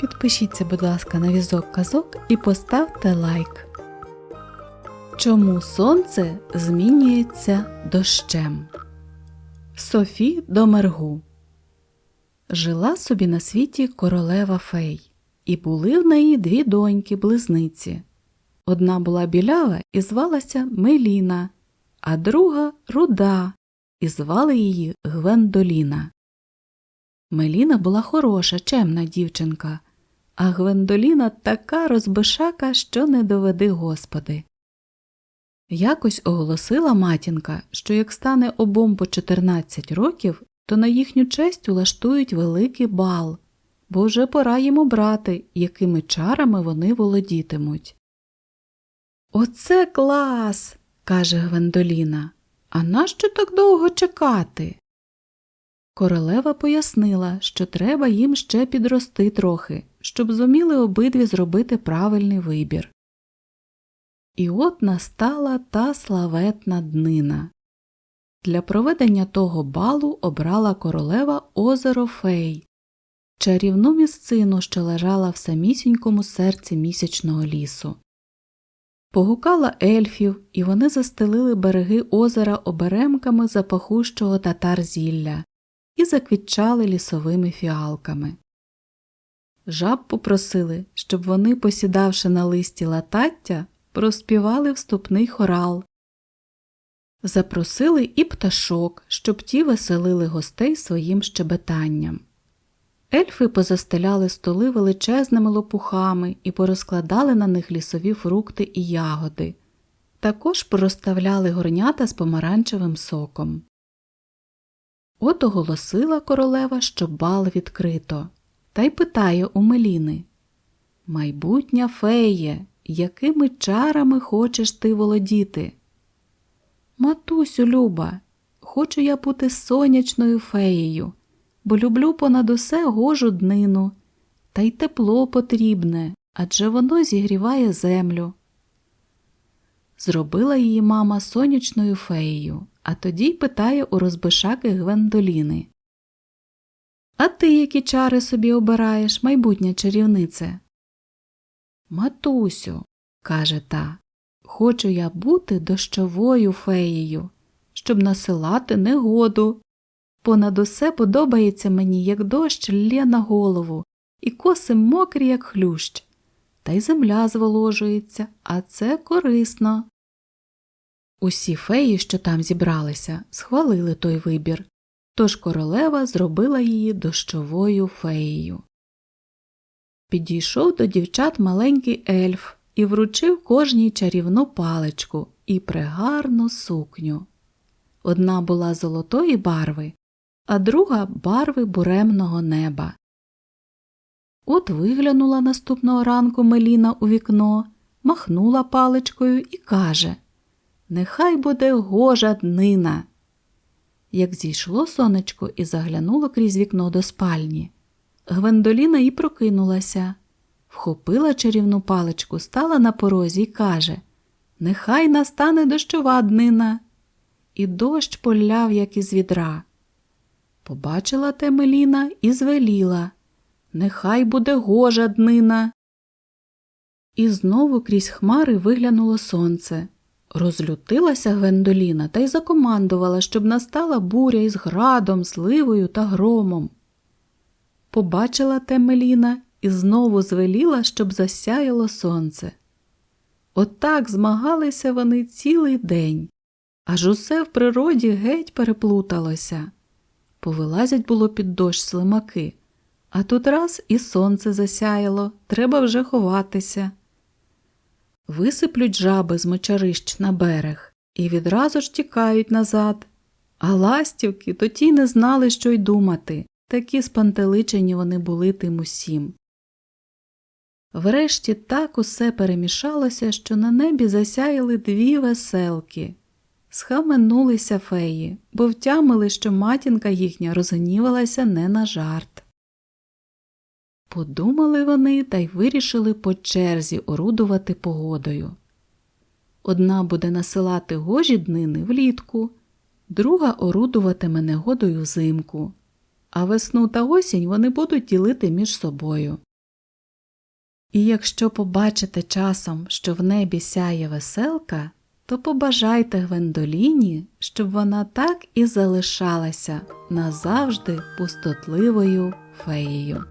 Підпишіться, будь ласка, на візок казок і поставте лайк. Чому сонце змінюється дощем? Софі Домергу Жила собі на світі королева фей, і були в неї дві доньки близниці. Одна була білява і звалася Меліна, а друга руда, і звали її Гвендоліна. Меліна була хороша, чемна дівчинка, а Гвендоліна така розбишака, що не доведи господи. Якось оголосила матінка, що як стане обом по 14 років, то на їхню честь улаштують великий бал, бо вже пора їм обрати, якими чарами вони володітимуть. Оце клас. каже Гвендоліна. А нащо так довго чекати? Королева пояснила, що треба їм ще підрости трохи, щоб зуміли обидві зробити правильний вибір. І от настала та славетна днина. Для проведення того балу обрала королева озеро Фей, чарівну місцину, що лежала в самісінькому серці місячного лісу. Погукала ельфів, і вони застелили береги озера оберемками запахущого татар зілля і заквітчали лісовими фіалками. Жаб попросили, щоб вони, посідавши на листі латаття, проспівали вступний хорал. Запросили і пташок, щоб ті веселили гостей своїм щебетанням. Ельфи позастеляли столи величезними лопухами і порозкладали на них лісові фрукти і ягоди, також порозставляли горнята з помаранчевим соком. От оголосила королева, що бал відкрито, та й питає у Меліни Майбутня феє, якими чарами хочеш ти володіти? Матусю, Люба, хочу я бути сонячною феєю, бо люблю понад усе гожу днину, та й тепло потрібне, адже воно зігріває землю. Зробила її мама сонячною феєю, а тоді й питає у розбишаки Гвендоліни. А ти які чари собі обираєш, майбутня чарівнице? Матусю, каже та, хочу я бути дощовою феєю, щоб насилати негоду. Понад усе подобається мені, як дощ лє на голову, і коси мокрі, як хлющ, та й земля зволожується, а це корисно. Усі феї, що там зібралися, схвалили той вибір, тож королева зробила її дощовою феєю. Підійшов до дівчат маленький ельф і вручив кожній чарівну паличку і пригарну сукню. Одна була золотої барви, а друга барви буремного неба. От виглянула наступного ранку Меліна у вікно, махнула паличкою і каже Нехай буде гожа днина. Як зійшло сонечко і заглянуло крізь вікно до спальні, Гвендоліна і прокинулася, вхопила чарівну паличку, стала на порозі і каже Нехай настане дощова днина. І дощ поляв, як із відра. Побачила те Меліна і звеліла Нехай буде гожа днина. І знову крізь хмари виглянуло сонце. Розлютилася Гвендоліна та й закомандувала, щоб настала буря із градом, сливою та громом. Побачила те Меліна і знову звеліла, щоб засяяло сонце. Отак змагалися вони цілий день, аж усе в природі геть переплуталося. Повилазять було під дощ слимаки, а тут раз і сонце засяяло, треба вже ховатися. Висиплють жаби з мочарищ на берег і відразу ж тікають назад. А ластівки то не знали, що й думати, такі спантеличені вони були тим усім. Врешті так усе перемішалося, що на небі засяяли дві веселки. Схаменулися феї, бо втямили, що матінка їхня розгнівалася не на жарт. Подумали вони та й вирішили по черзі орудувати погодою. Одна буде насилати гожі днини влітку, друга орудуватиме негодою взимку, а весну та осінь вони будуть ділити між собою. І якщо побачите часом, що в небі сяє веселка, то побажайте Гвендоліні, щоб вона так і залишалася назавжди пустотливою феєю.